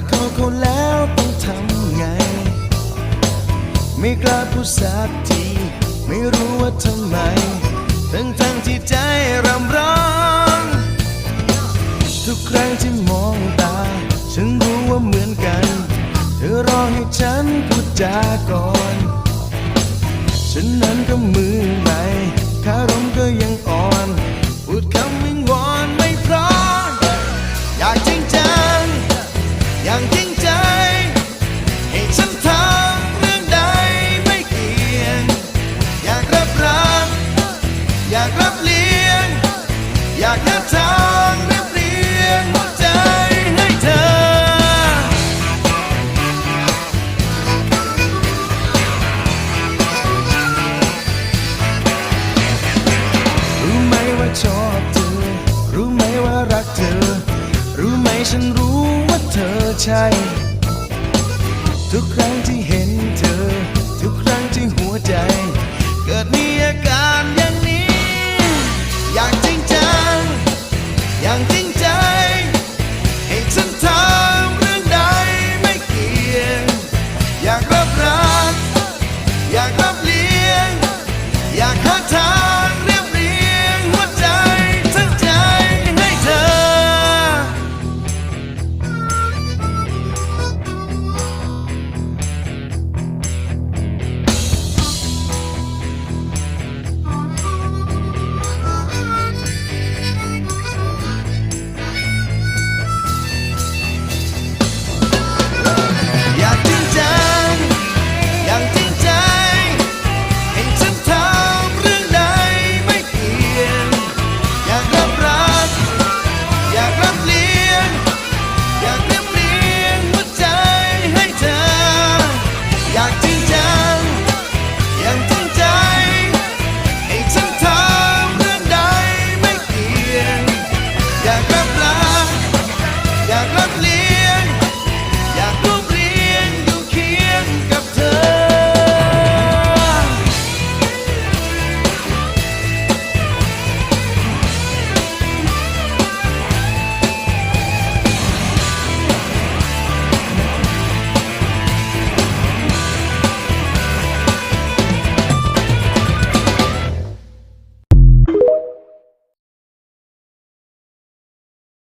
กเขาคนแล้วต้องทำไง ไม่กล้าพูดสักที ไม่รู้ว่าทำไม ทั้งทั้งที่ใจรำร้อง ทุกครั้งที่มองตา ฉันรู้ว่าเหมือนกัน เธอรอให้ฉันพูดจาก่อน ฉันนั้นก็มือใหม่ อย่างจริงใจ ให้ฉันทำเรื่องใดไม่เกี่ยง อยากรับรัก อยากรับเลี้ยง อยากหาทางเรียบเรียงหัวใจให้เธอ รู้ไหมว่าชอบเธอ รู้ไหมว่ารักเธอ รู้ไหมฉันรู้ เธอใช่ ทุกครั้งที่เห็นเธอ ทุกครั้งที่หัวใจ เกิดมีอาการอย่างนี้ อยากจริงจัง อย่างจริง